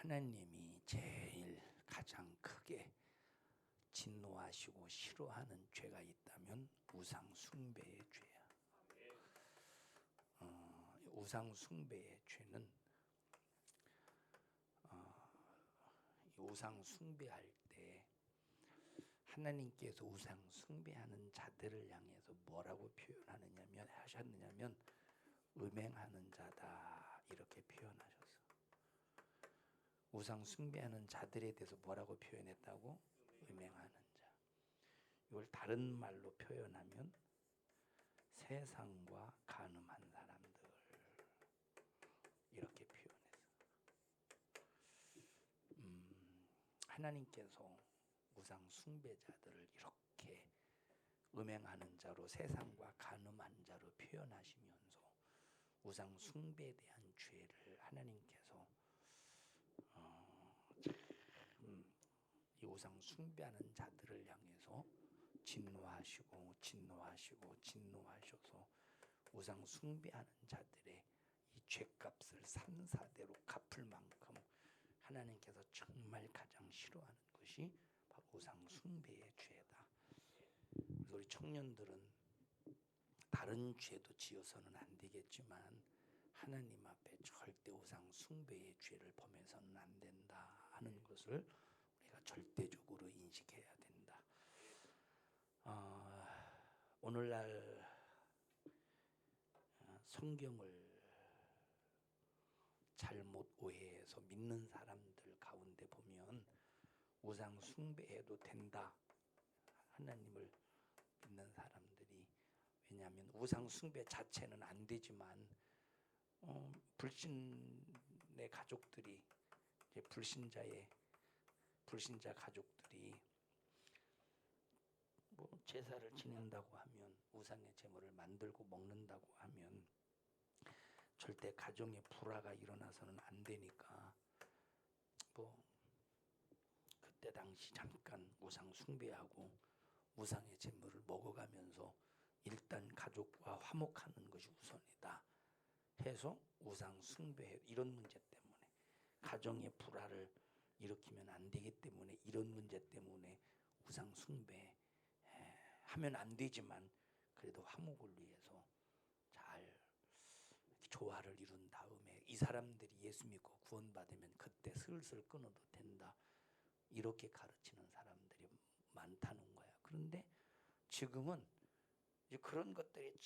하나님이 제일 가장 크게 진노하시고 싫어하는 죄가 있다면 우상 숭배의 죄야. 어, 우상 숭배의 죄는 어, 이 우상 숭배할 때 하나님께서 우상 숭배하는 자들을 향해서 뭐라고 표현하느냐면 하셨느냐면 음행하는 자다 이렇게 표현하셨어. 우상 숭배하는 자들에 대해서 뭐라고 표현했다고? 음행하는 자. 이걸 다른 말로 표현하면 세상과 간음한 사람들 이렇게 표현했어. 음, 하나님께서 우상 숭배자들을 이렇게 음행하는 자로 세상과 간음한 자로 표현하시면서 우상 숭배에 대한 죄를 하나님께서 어, 참, 이 우상 숭배하는 자들을 향해서 진노하시고 진노하시고 진노하셔서 우상 숭배하는 자들의 이 죄값을 산사대로 갚을 만큼 하나님께서 정말 가장 싫어하는 것이 바로 우상 숭배의 죄다. 그래서 우리 청년들은 다른 죄도 지어서는 안 되겠지만 하나님 앞에 절대 우상 숭배의 죄를 범해서는 안 된다 하는 것을 절대적으로 인식해야 된다. 어, 오늘날 어, 성경을 잘못 오해해서 믿는 사람들 가운데 보면 우상 숭배해도 된다 하나님을 믿는 사람들이 왜냐하면 우상 숭배 자체는 안 되지만 어, 불신의 가족들이 불신자의 불신자 가족들이 뭐 제사를 지낸다고 하면 우상의 제물을 만들고 먹는다고 하면 절대 가정에 불화가 일어나서는 안 되니까 뭐 그때 당시 잠깐 우상 숭배하고 우상의 제물을 먹어가면서 일단 가족과 화목하는 것이 우선이다 해서 우상 숭배 이런 문제 때문에 가정의 불화를 일으키면 안 되기 때문에 이런 문제 때문에 우상 숭배 에, 하면 안 되지만 그래도 화목을 위해서 잘 조화를 이룬 다음에 이 사람들이 예수 믿고 구원받으면 그때 슬슬 끊어도 된다 이렇게 가르치는 사람들이 많다는 거야. 그런데 지금은 이제 그런 것들이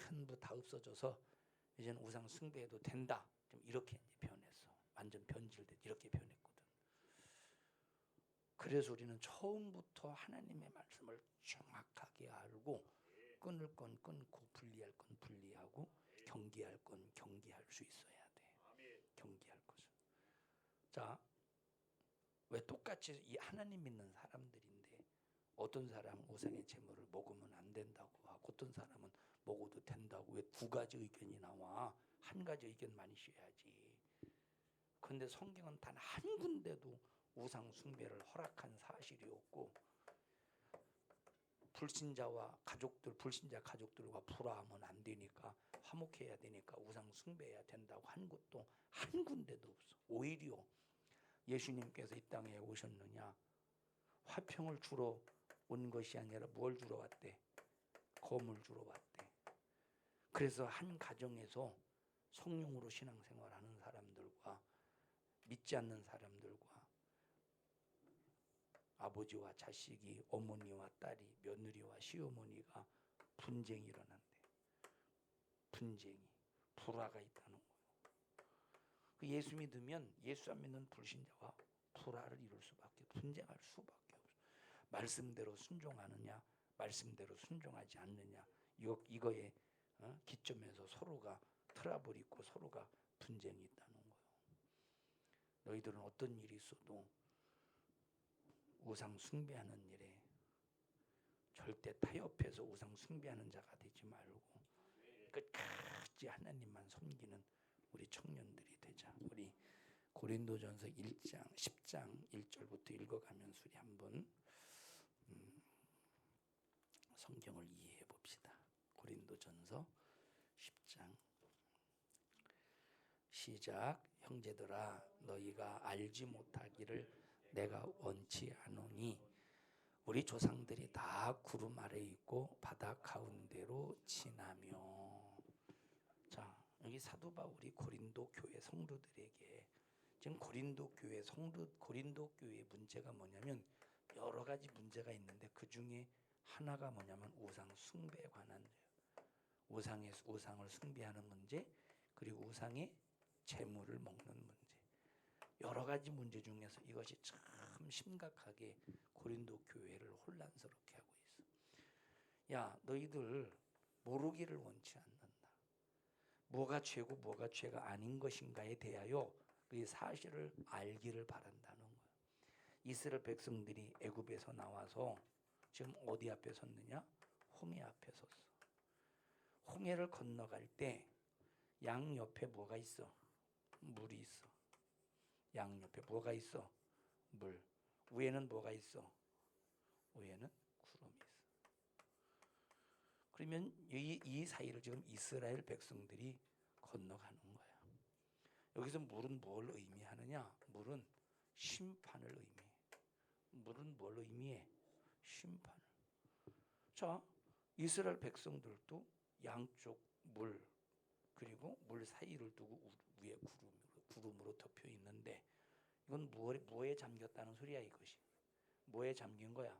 전부 다 없어져서 이제는 우상 숭배해도 된다. 좀 이렇게 이제 표현했어. 완전 변질돼 이렇게 표현했거든. 그래서 우리는 처음부터 하나님의 말씀을 정확하게 알고 끊을 건 끊고 분리할 건 분리하고 경계할 건 경계할 수 있어야 돼. 경계할 것은. 자, 왜 똑같이 이 하나님 믿는 사람들인데 어떤 사람은 우상의 제물을 먹으면 안 된다고 하고 어떤 사람은 먹어도 된다고 왜 두 가지 의견이 나와 한 가지 의견만 있어야지. 근데 성경은 단 한 군데도 우상 숭배를 허락한 사실이 없고 불신자와 가족들 불신자 가족들과 불화하면 안 되니까 화목해야 되니까 우상 숭배해야 된다고 한 것도 한 군데도 없어. 오히려 예수님께서 이 땅에 오셨느냐 화평을 주러 온 것이 아니라 뭘 주러 왔대? 검을 주러 왔대. 그래서 한 가정에서 성령으로 신앙생활하는 사람들과 믿지 않는 사람들과 아버지와 자식이 어머니와 딸이 며느리와 시어머니가 분쟁이 일어난대. 분쟁이 불화가 있다는 거예요. 그 예수 믿으면 예수 안 믿는 불신자와 불화를 이룰 수밖에 분쟁할 수밖에 없어. 말씀대로 순종하느냐, 말씀대로 순종하지 않느냐 이거 이거에 어? 기점에서 서로가 트러블 있고 서로가 분쟁이 있다는 거예요. 너희들은 어떤 일이 있어도 우상 숭배하는 일에 절대 타협해서 우상 숭배하는 자가 되지 말고 끝까지 하나님만 섬기는 우리 청년들이 되자. 우리 고린도전서 1장 10장 1절부터 읽어가면서 우리 한번 음, 성경을 이해해 봅시다. 고린도전서 10장 시작 형제들아 너희가 알지 못하기를 내가 원치 않으니 우리 조상들이 다 구름 아래 있고 바다 가운데로 지나며 자 여기 사도 바울이 고린도 교회 성도들에게 지금 고린도 교회 성도 고린도 교회 문제가 뭐냐면 여러 가지 문제가 있는데 그 중에 하나가 뭐냐면 우상 숭배에 관한. 우상의 우상을 숭배하는 문제 그리고 우상의 재물을 먹는 문제 여러 가지 문제 중에서 이것이 참 심각하게 고린도 교회를 혼란스럽게 하고 있어. 야 너희들 모르기를 원치 않는다. 뭐가 죄고 뭐가 죄가 아닌 것인가에 대하여 그 사실을 알기를 바란다는 거예요. 이스라엘 백성들이 애굽에서 나와서 지금 어디 앞에 섰느냐? 홍해 앞에 섰어. 홍해를 건너갈 때 양 옆에 뭐가 있어? 물이 있어. 양 옆에 뭐가 있어? 물. 위에는 뭐가 있어? 위에는 구름이 있어. 그러면 이, 이 사이를 지금 이스라엘 백성들이 건너가는 거야. 여기서 물은 뭘 의미하느냐? 물은 심판을 의미해. 물은 뭘 의미해? 심판을. 자, 이스라엘 백성들도 양쪽 물 그리고 물 사이를 두고 우- 위에 구름으로, 구름으로 덮여 있는데 이건 뭐에, 뭐에 잠겼다는 소리야 이것이? 뭐에 잠긴 거야?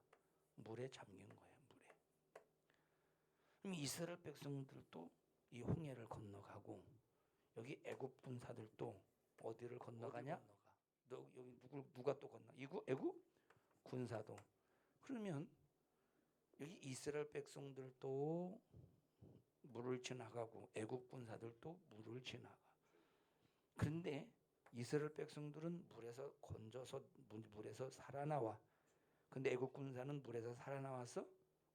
물에 잠긴 거야 물에. 그럼 이스라엘 백성들도 이 홍해를 건너가고 여기 애굽 군사들도 어디를 건너가냐? 너 여기 누구 누가 또 건너? 이구 애굽 군사도. 그러면 여기 이스라엘 백성들도 물을 지나가고 애굽 군사들도 물을 지나가. 그런데 이스라엘 백성들은 물에서 건져서 물- 물에서 살아나와. 근데 애굽 군사는 물에서 살아나와서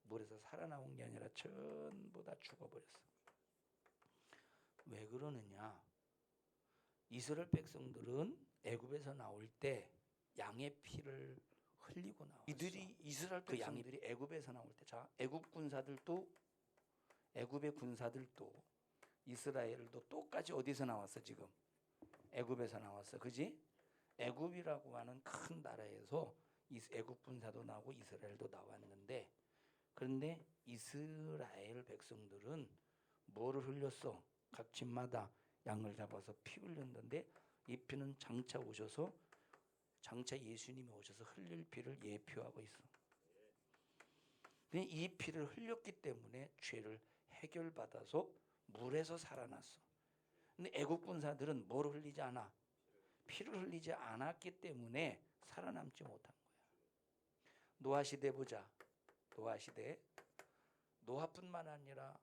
물에서 살아나온 게 아니라 전부 다 죽어버렸어. 왜 그러느냐? 이스라엘 백성들은 애굽에서 나올 때 양의 피를 흘리고 나왔어. 이들이 이스라엘 그 양들이 애굽에서 나올 때, 자 애굽 군사들도 애굽의 군사들도 이스라엘도 똑같이 어디서 나왔어 지금? 애굽에서 나왔어, 그지? 애굽이라고 하는 큰 나라에서 이 애굽 군사도 나오고 이스라엘도 나왔는데 그런데 이스라엘 백성들은 뭐를 흘렸어? 각 집마다 양을 잡아서 피 흘렸는데 이 피는 장차 오셔서 장차 예수님이 오셔서 흘릴 피를 예표하고 있어. 이 피를 흘렸기 때문에 죄를 해결받아서 물에서 살아났어. 근데 애국 군사들은 뭘 흘리지 않아? 피를 흘리지 않았기 때문에 살아남지 못한 거야. 노아 시대 보자. 노아 시대. 노아뿐만 아니라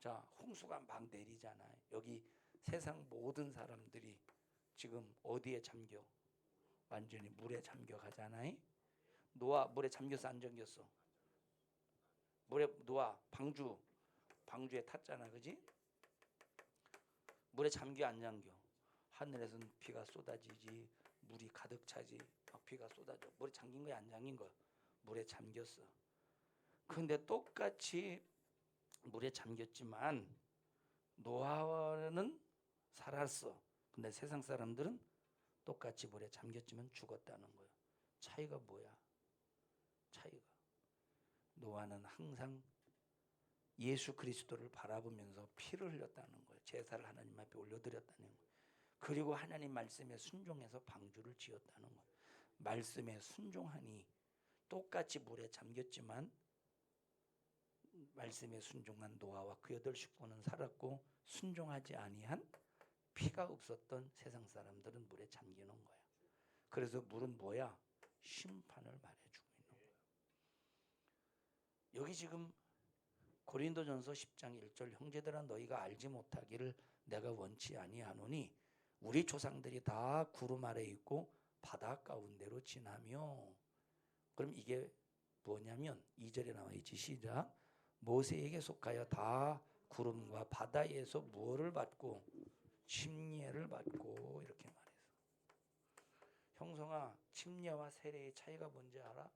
자 홍수가 막 내리잖아요. 여기 세상 모든 사람들이 지금 어디에 잠겨? 완전히 물에 잠겨 가잖아요. 노아 물에 잠겼어 안 잠겼어? 물에 노아 방주 방주에 탔잖아, 그지? 물에 잠겨 안 잠겨? 하늘에서는 비가 쏟아지지, 물이 가득 차지, 막 비가 쏟아져. 물에 잠긴 거야, 안 잠긴 거야? 물에 잠겼어. 근데 똑같이 물에 잠겼지만 노아는 살았어. 근데 세상 사람들은 똑같이 물에 잠겼지만 죽었다는 거야. 차이가 뭐야? 차이가. 노아는 항상 예수 그리스도를 바라보면서 피를 흘렸다는 거예요. 제사를 하나님 앞에 올려드렸다는 거예요. 그리고 하나님 말씀에 순종해서 방주를 지었다는 거예요. 말씀에 순종하니 똑같이 물에 잠겼지만 말씀에 순종한 노아와 그 여덟 식구는 살았고 순종하지 아니한 피가 없었던 세상 사람들은 물에 잠기는 거야. 그래서 물은 뭐야? 심판을 말해주고 있는 거야. 여기 지금 고린도전서 10장 1절 형제들아 너희가 알지 못하기를 내가 원치 아니하노니 우리 조상들이 다 구름 아래 있고 바다 가운데로 지나며. 그럼 이게 뭐냐면 2절에 나와 있지. 시작. 모세에게 속하여 다 구름과 바다에서 무엇을 받고 침례를 받고 이렇게 말해서. 형성아 침례와 세례의 차이가 뭔지 알아?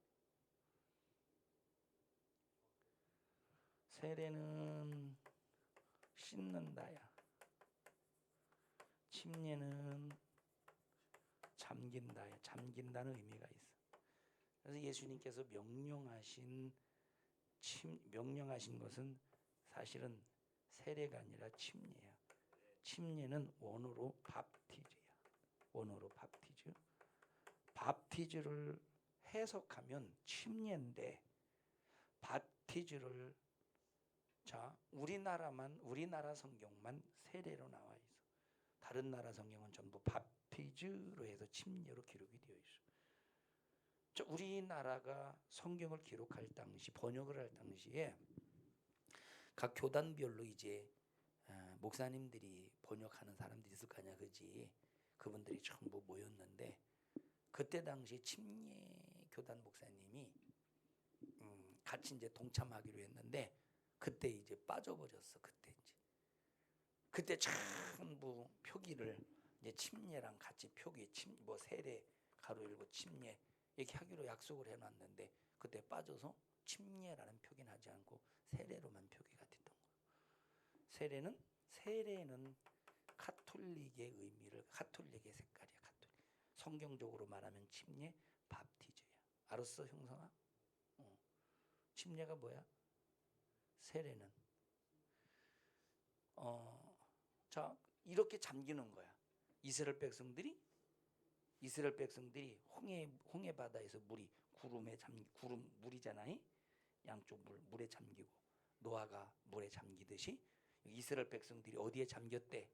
세례는 씻는다야. 침례는 잠긴다, 잠긴다는 의미가 있어. 그래서 예수님께서 명령하신 침, 명령하신 것은 사실은 세례가 아니라 침례야. 침례는 원어로 밥티즈야. 원어로 밥티즈. 밥티즈를 해석하면 침례인데 밥티즈를 자 우리나라만 우리나라 성경만 세례로 나와 있어. 다른 나라 성경은 전부 밥티즈로 해서 침례로 기록이 되어 있어. 저 우리나라가 성경을 기록할 당시 번역을 할 당시에 각 교단별로 이제 어, 목사님들이 번역하는 사람들이 있을 거 아니야, 그지? 그분들이 전부 모였는데 그때 당시 침례 교단 목사님이 음, 같이 이제 동참하기로 했는데 그때 이제 빠져버렸어. 그때 이제 그때 전부 표기를 이제 침례랑 같이 표기 침뭐 세례 가로 열고 침례 이렇게 하기로 약속을 해놨는데 그때 빠져서 침례라는 표기는 하지 않고 세례로만 표기가 됐던 거예요. 세례는 세례는 카톨릭의 의미를 카톨릭의 색깔이야. 카톨릭. 성경적으로 말하면 침례 밥티즈야. 알았어, 형상아? 어. 침례가 뭐야? 세례는 어, 자 이렇게 잠기는 거야. 이스라엘 백성들이 이스라엘 백성들이 홍해 홍해 바다에서 물이 구름에 잠 구름 물이잖아요. 양쪽 물 물에 잠기고 노아가 물에 잠기듯이 이스라엘 백성들이 어디에 잠겼대?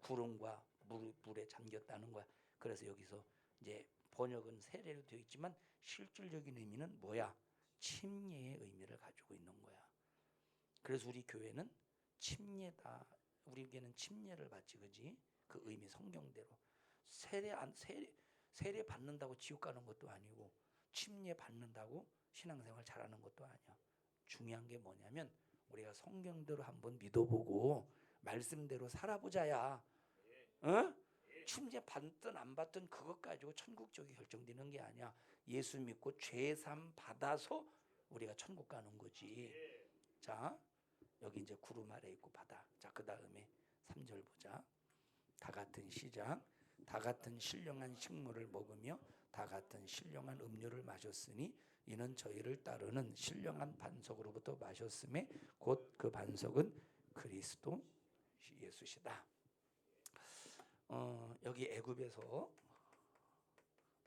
구름과 물, 물에 잠겼다는 거야. 그래서 여기서 이제 번역은 세례로 되어 있지만 실질적인 의미는 뭐야? 침례의 의미를 가지고 있는 거야. 그래서 우리 교회는 침례다. 우리 교회는 침례를 받지, 그지? 그 의미 성경대로 세례 안 세례 세례 받는다고 지옥 가는 것도 아니고 침례 받는다고 신앙생활 잘하는 것도 아니야. 중요한 게 뭐냐면 우리가 성경대로 한번 믿어보고 말씀대로 살아보자야. 어? 침례 받든 안 받든 그것 가지고 천국 쪽이 결정되는 게 아니야. 예수 믿고 죄삼 받아서 우리가 천국 가는 거지. 자, 여기 이제 구름 아래 있고 바다. 자, 그 다음에 3절 보자. 다 같은 시작. 다 같은 신령한 식물을 먹으며 다 같은 신령한 음료를 마셨으니 이는 저희를 따르는 신령한 반석으로부터 마셨음에 곧 그 반석은 그리스도 예수시다. 어, 여기 애굽에서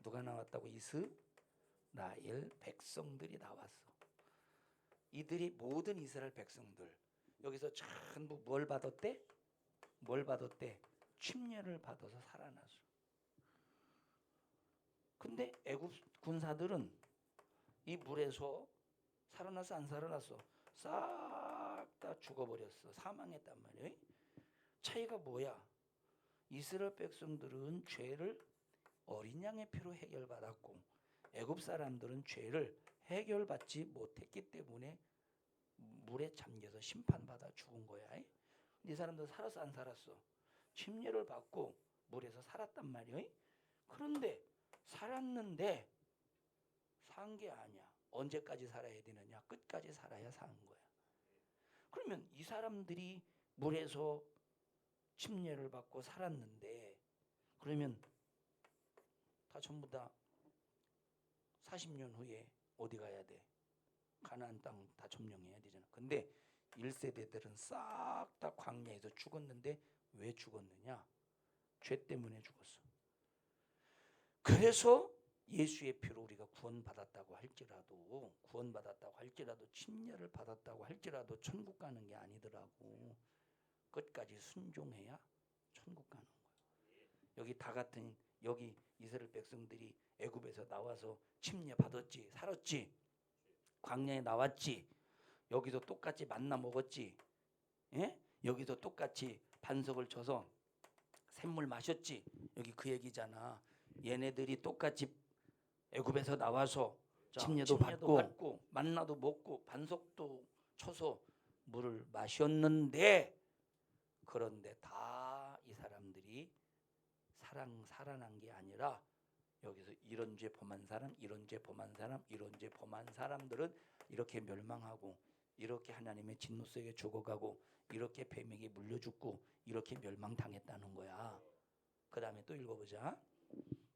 누가 나왔다고 이스라엘 백성들이 나왔어. 이들이 모든 이스라엘 백성들 여기서 전부 뭘 받았대? 뭘 받았대? 침례를 받아서 살아났어. 근데 애굽 군사들은 이 물에서 살아났어 안 살아났어? 싹 다 죽어버렸어. 사망했단 말이에요. 차이가 뭐야? 이스라엘 백성들은 죄를 어린 양의 피로 해결받았고 애굽 사람들은 죄를 해결받지 못했기 때문에 물에 잠겨서 심판받아 죽은 거야. 이 사람들 살았어 안 살았어? 침례를 받고 물에서 살았단 말이에요. 그런데 살았는데 산 게 아니야. 언제까지 살아야 되느냐? 끝까지 살아야 사는 거야. 그러면 이 사람들이 물에서 침례를 받고 살았는데 그러면 다 전부 다 40년 후에 어디 가야 돼? 가나안 땅 다 점령해야 되잖아. 근데 1세대들은 싹 다 광야에서 죽었는데 왜 죽었느냐? 죄 때문에 죽었어. 그래서 예수의 피로 우리가 구원받았다고 할지라도 구원받았다고 할지라도 침례를 받았다고 할지라도 천국 가는 게 아니더라고. 끝까지 순종해야 천국 가는 거야. 여기 다 같은 여기 이스라엘 백성들이 애굽에서 나와서 침례 받았지, 살았지. 광야에 나왔지. 여기도 똑같이 만나 먹었지. 예? 여기도 똑같이 반석을 쳐서 샘물 마셨지. 여기 그 얘기잖아. 얘네들이 똑같이 애굽에서 나와서 침례도, 받고, 받고 만나도 먹고 반석도 쳐서 물을 마셨는데 그런데 다 이 사람들이 사랑 살아난 게 아니라 여기서 이런 죄 범한 사람, 이런 죄 범한 사람, 이런 죄 범한 사람들은 이렇게 멸망하고 이렇게 하나님의 진노 속에 죽어가고 이렇게 뱀에게 물려 죽고 이렇게 멸망당했다는 거야. 그 다음에 또 읽어보자.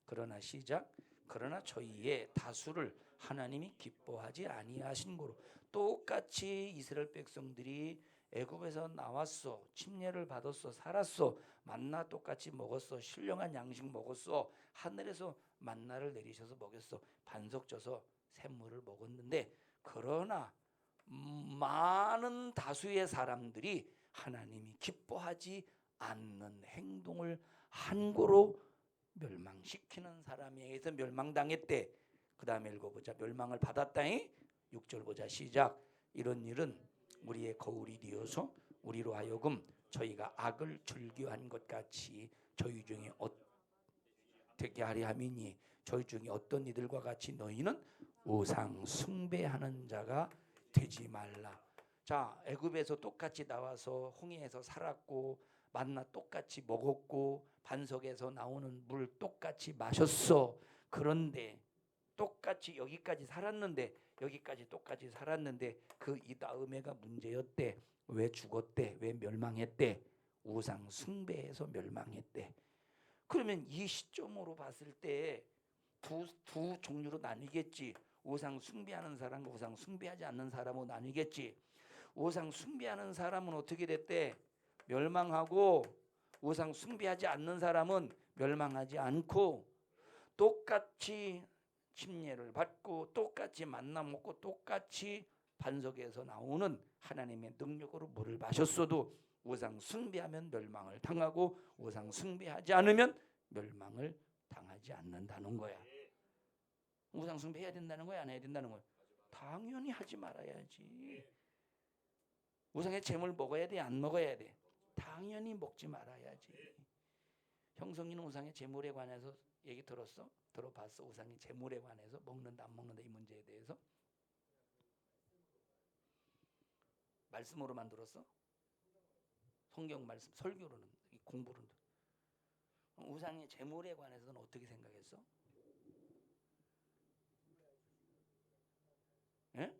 그러나 시작 그러나 저희의 다수를 하나님이 기뻐하지 아니하신 거로 똑같이 이스라엘 백성들이 애굽에서 나왔어 침례를 받았어 살았어 만나 똑같이 먹었어 신령한 양식 먹었어 하늘에서 만나를 내리셔서 먹였어 반석 져서 샘물을 먹었는데 그러나 많은 다수의 사람들이 하나님이 기뻐하지 않는 행동을 한 거로 멸망시키는 사람에 의해서 멸망당했대. 그 다음에 읽어보자. 멸망을 받았다잉. 6절 보자. 시작. 이런 일은 우리의 거울이 되어서 우리로 하여금 저희가 악을 즐겨한 것 같이 저희 중에 어 떻게 하리 함이니 저희 중에 어떤 이들과 같이 너희는 우상 숭배하는 자가 되지 말라. 자, 애굽에서 똑같이 나와서 홍해에서 살았고 만나 똑같이 먹었고 반석에서 나오는 물 똑같이 마셨어. 그런데 똑같이 여기까지 살았는데 여기까지 똑같이 살았는데 그 이 다음에가 문제였대. 왜 죽었대? 왜 멸망했대? 우상 숭배해서 멸망했대. 그러면 이 시점으로 봤을 때 두 두 종류로 나뉘겠지. 우상 숭배하는 사람과 우상 숭배하지 않는 사람으로 나뉘겠지. 우상 숭배하는 사람은 어떻게 됐대? 멸망하고 우상 숭배하지 않는 사람은 멸망하지 않고 똑같이 침례를 받고 똑같이 만나 먹고 똑같이 반석에서 나오는 하나님의 능력으로 물을 마셨어도 우상 숭배하면 멸망을 당하고 우상 숭배하지 않으면 멸망을 당하지 않는다는 거야. 우상 숭배해야 된다는 거야, 안 해야 된다는 거야? 당연히 하지 말아야지. 우상의 재물 먹어야 돼, 안 먹어야 돼? 당연히 먹지 말아야지. 형성이는 우상의 재물에 관해서 얘기 들었어? 들어봤어? 우상의 재물에 관해서 먹는다 안 먹는다 이 문제에 대해서 말씀으로만 들었어? 성경 말씀 설교로는 이 공부로는 우상의 재물에 관해서는 어떻게 생각했어? 예?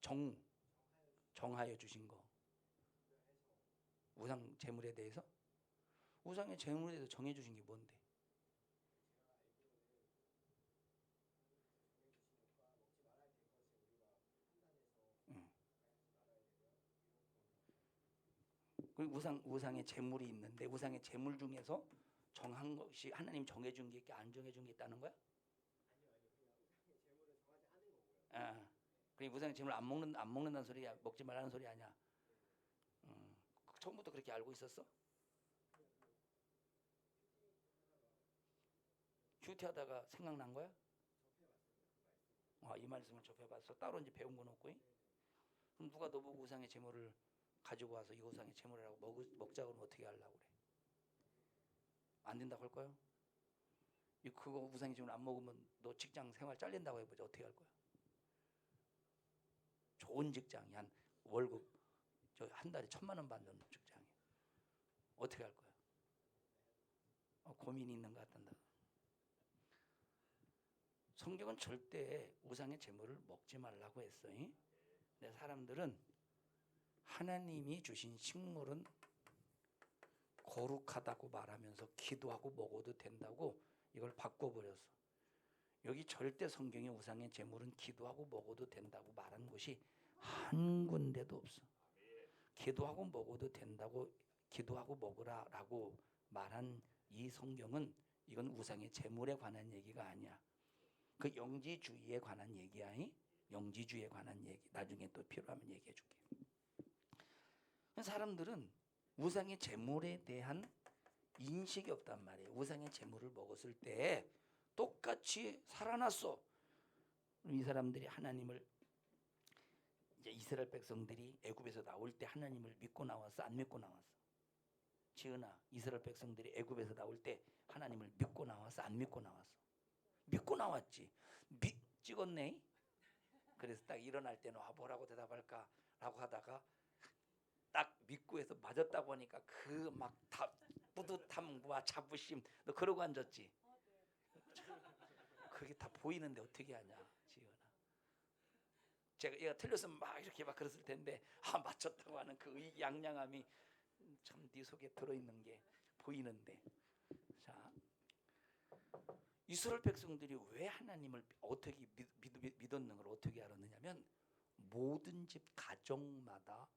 정 정하여 주신 거 우상 재물에 대해서 우상의 재물에 대해서 정해 주신 게 뭔데? 그 우상 우상의 재물이 있는데 우상의 재물 중에서 정한 것이 하나님 정해 준 게 있게 안 정해 준 게 있다는 거야? 아, 그 우상의 재물 안 먹는 안 먹는다는 소리야, 먹지 말라는 소리 아니야. 음, 처음부터 그렇게 알고 있었어? 큐티하다가 생각난 거야? 아, 이 말씀을 접해봤어. 따로 이제 배운 건 없고. 그럼 누가 너보고 우상의 재물을 가지고 와서 이 우상의 재물이라고 먹, 먹자 그러면 어떻게 하려고 그래? 안 된다고 할 거야? 이 그거 우상의 재물 안 먹으면 너 직장 생활 잘린다고 해보자. 어떻게 할 거야? 좋은 직장이 한 월급 저 한 달에 천만 원 받는 직장이 어떻게 할 거야? 어, 고민이 있는 것 같단다. 성경은 절대 우상의 재물을 먹지 말라고 했어요. 근데 사람들은 하나님이 주신 식물은 거룩하다고 말하면서 기도하고 먹어도 된다고 이걸 바꿔버렸어. 여기 절대 성경에 우상의 재물은 기도하고 먹어도 된다고 말한 곳이 한 군데도 없어. 기도하고 먹어도 된다고 기도하고 먹으라라고 말한 이 성경은 이건 우상의 재물에 관한 얘기가 아니야. 그 영지주의에 관한 얘기야. 이? 영지주의에 관한 얘기. 나중에 또 필요하면 얘기해 줄게. 사람들은 우상의 재물에 대한 인식이 없단 말이에요. 우상의 재물을 먹었을 때 똑같이 살아났어. 이 사람들이 하나님을 이제 이스라엘 백성들이 애굽에서 나올 때 하나님을 믿고 나왔어, 안 믿고 나왔어? 지은아, 이스라엘 백성들이 애굽에서 나올 때 하나님을 믿고 나왔어, 안 믿고 나왔어? 믿고 나왔지. 미, 찍었네. 그래서 딱 일어날 때는 아, 뭐라고 대답할까라고 하다가 딱 믿고 해서 맞았다고 하니까 그 막 다 뿌듯함과 자부심 너 그러고 앉았지. 그게 다 보이는데 어떻게 하냐, 지은아. 제가 얘가 틀렸으면 막 이렇게 막 그랬을 텐데 아 맞췄다고 하는 그 의- 양양함이 참 네 속에 들어 있는 게 보이는데 자 이스라엘 백성들이 왜 하나님을 어떻게 믿, 믿, 믿었는 걸 어떻게 알았느냐면 모든 집 가정마다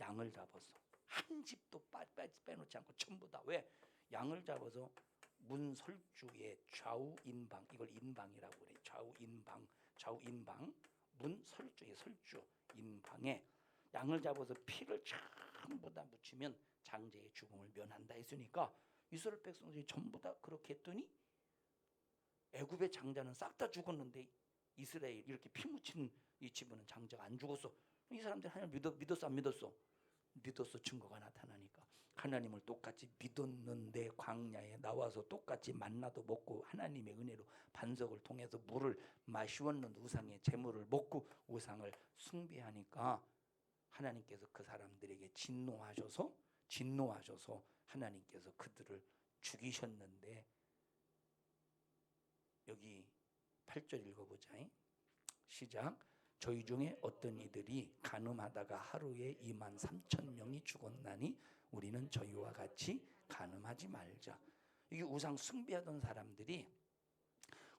양을 잡아서 한 집도 빠, 빼, 빼놓지 않고 전부 다. 왜? 양을 잡아서 문 설주의 좌우 인방 이걸 인방이라고 그래. 좌우 인방 좌우 인방 문 설주의 설주 인방에 양을 잡아서 피를 전부 다 묻히면 장제의 죽음을 면한다 했으니까 이스라엘 백성들이 전부 다 그렇게 했더니 애굽의 장자는 싹 다 죽었는데 이스라엘 이렇게 피 묻힌 이 집은 장자가 안 죽었어. 이 사람들 하나님 믿었, 믿었어 안 믿었어? 믿었어 증거가 나타나니까 하나님을 똑같이 믿었는데 광야에 나와서 똑같이 만나도 먹고 하나님의 은혜로 반석을 통해서 물을 마시웠는 우상의 재물을 먹고 우상을 숭배하니까 하나님께서 그 사람들에게 진노하셔서 진노하셔서 하나님께서 그들을 죽이셨는데 여기 8절 읽어보자. 시작. 저희 중에 어떤 이들이 간음하다가 하루에 2만 3천 명이 죽었나니 우리는 저희와 같이 간음하지 말자. 이게 우상 숭배하던 사람들이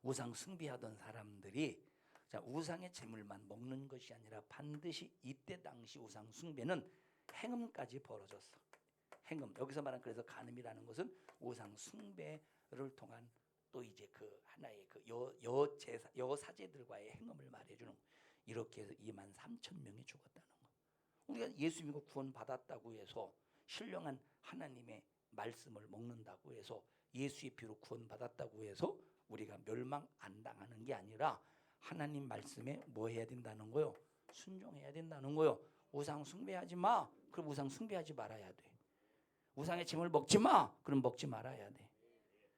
우상 숭배하던 사람들이 자 우상의 재물만 먹는 것이 아니라 반드시 이때 당시 우상 숭배는 행음까지 벌어졌어. 행음 여기서 말한 그래서 간음이라는 것은 우상 숭배를 통한 또 이제 그 하나의 그 여 여 제사 여 사제들과의 행음을 말해주는 거. 이렇게 해서 2만 3천 명이 죽었다는 거. 우리가 예수 믿고 구원 받았다고 해서 신령한 하나님의 말씀을 먹는다고 해서 예수의 피로 구원 받았다고 해서 우리가 멸망 안 당하는 게 아니라 하나님 말씀에 뭐 해야 된다는 거요? 순종해야 된다는 거요. 우상 숭배하지 마. 그럼 우상 숭배하지 말아야 돼. 우상의 짐을 먹지 마. 그럼 먹지 말아야 돼.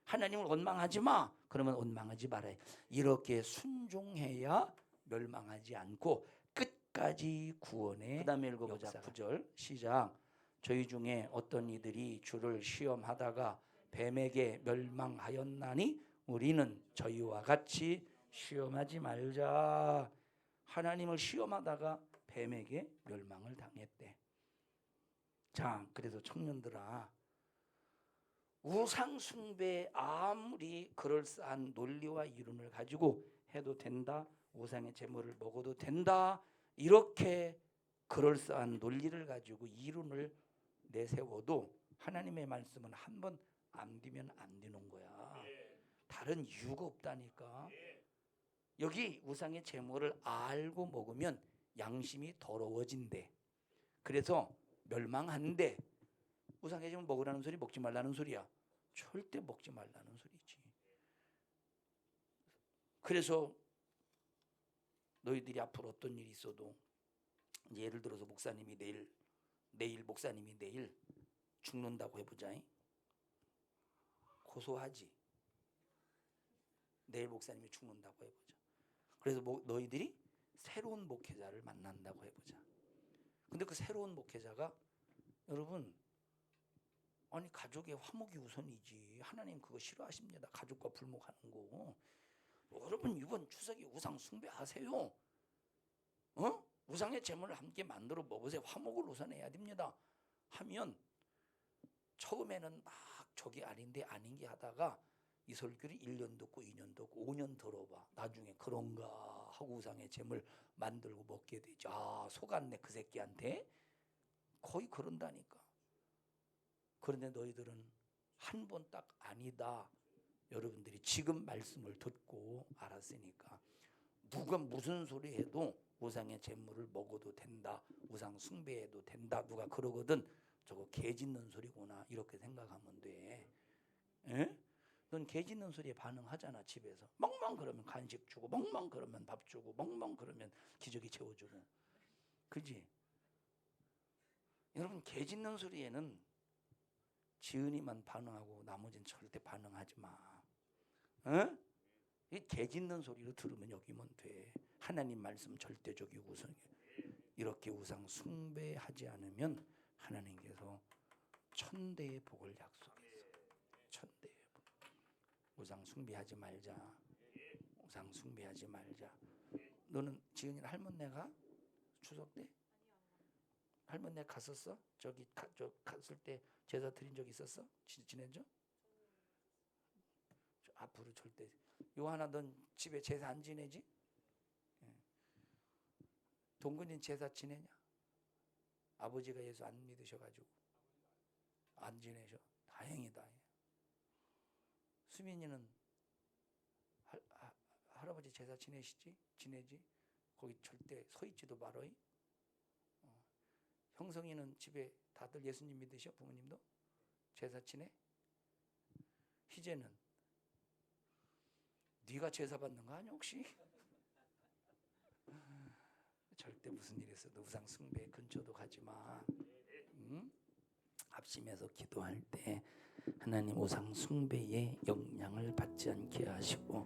하나님을 원망하지 마. 그러면 원망하지 말아야 돼. 이렇게 순종해야 멸망하지 않고 끝까지 구원해. 그다음에 읽어보자. 9절 시작. 저희 중에 어떤 이들이 주를 시험하다가 뱀에게 멸망하였나니 우리는 저희와 같이 시험하지 말자. 하나님을 시험하다가 뱀에게 멸망을 당했대. 자, 그래서 청년들아 우상 숭배 아무리 그럴싸한 논리와 이론을 가지고 해도 된다. 우상의 제물을 먹어도 된다. 이렇게 그럴싸한 논리를 가지고 이론을 내세워도 하나님의 말씀은 한 번 안 되면 안 되는 거야. 다른 이유가 없다니까. 여기 우상의 제물을 알고 먹으면 양심이 더러워진대. 그래서 멸망한대. 우상의 제물 먹으라는 소리 먹지 말라는 소리야. 절대 먹지 말라는 소리지. 그래서 너희들이 앞으로 어떤 일이 있어도 예를 들어서 목사님이 내일 내일 목사님이 내일 죽는다고 해보자. 고소하지. 내일 목사님이 죽는다고 해보자. 그래서 뭐 너희들이 새로운 목회자를 만난다고 해보자. 근데 그 새로운 목회자가 여러분 아니 가족의 화목이 우선이지 하나님 그거 싫어하십니다. 가족과 불목하는 거. 여러분 이번 추석에 우상 숭배하세요. 어? 우상의 제물을 함께 만들어 먹으세요. 화목을 우선 해야 됩니다. 하면 처음에는 막 저게 아닌데 아닌 게 하다가 이 설교를 1년 듣고 2년 듣고 5년 들어봐. 나중에 그런가 하고 우상의 제물 만들고 먹게 되죠. 아 속았네 그 새끼한테. 거의 그런다니까. 그런데 너희들은 한 번 딱 아니다. 여러분들이 지금 말씀을 듣고 알았으니까 누가 무슨 소리 해도 우상의 제물을 먹어도 된다. 우상 숭배해도 된다. 누가 그러거든. 저거 개 짖는 소리구나. 이렇게 생각하면 돼. 에? 넌개 짖는 소리에 반응하잖아 집에서. 멍멍 그러면 간식 주고 멍멍 그러면 밥 주고 멍멍 그러면 기저귀 채워주고. 그지? 여러분 개 짖는 소리에는 지은이만 반응하고 나머지는 절대 반응하지 마. 어? 이개 짖는 소리로 들으면 여기면 돼. 하나님 말씀 절대적이고 우선 이렇게 우상 숭배하지 않으면 하나님께서 천대의 복을 약속했어. 천대의 복. 우상 숭배하지 말자. 우상 숭배하지 말자. 너는 지은이 할머니가 추석 때 할머니 갔었어? 저기 가, 저 갔을 때 제사 드린 적 있었어? 지, 지낸죠? 저 앞으로 절대 요하나 넌 집에 제사 안 지내지? 예. 동근이 제사 지내냐? 아버지가 예수 안 믿으셔가지고 안 지내셔. 다행이다. 수민이는 할, 하, 할아버지 제사 지내시지? 지내지? 거기 절대 서 있지도 말어이. 어. 형성이는 집에 다들 예수님 믿으셔? 부모님도? 제사 지내? 희재는 네가 제사 받는 거 아니야 혹시? 절대 무슨 일 있어도 우상 숭배 근처도 가지 마. 응? 합심해서 기도할 때 하나님 우상 숭배의 영향을 받지 않게 하시고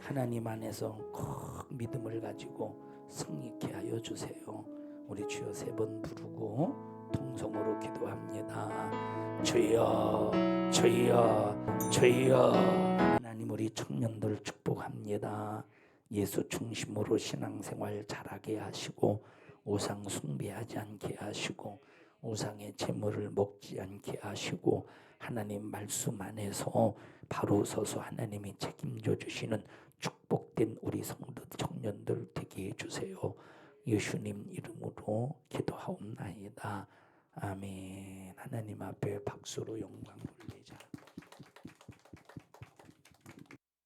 하나님 안에서 꼭 믿음을 가지고 승리케 하여 주세요. 우리 주여 세 번 부르고 통성으로 기도합니다. 주여, 주여, 주여. 하나님 우리 청년들 축복합니다. 예수 중심으로 신앙생활 잘하게 하시고 우상 숭배하지 않게 하시고 우상의 재물을 먹지 않게 하시고 하나님 말씀 안에서 바로 서서 하나님이 책임져 주시는 축복된 우리 성도 청년들 되게 해 주세요. 예수님 이름으로 기도하옵나이다. 아멘. 하나님 앞에 박수로 영광 돌리자.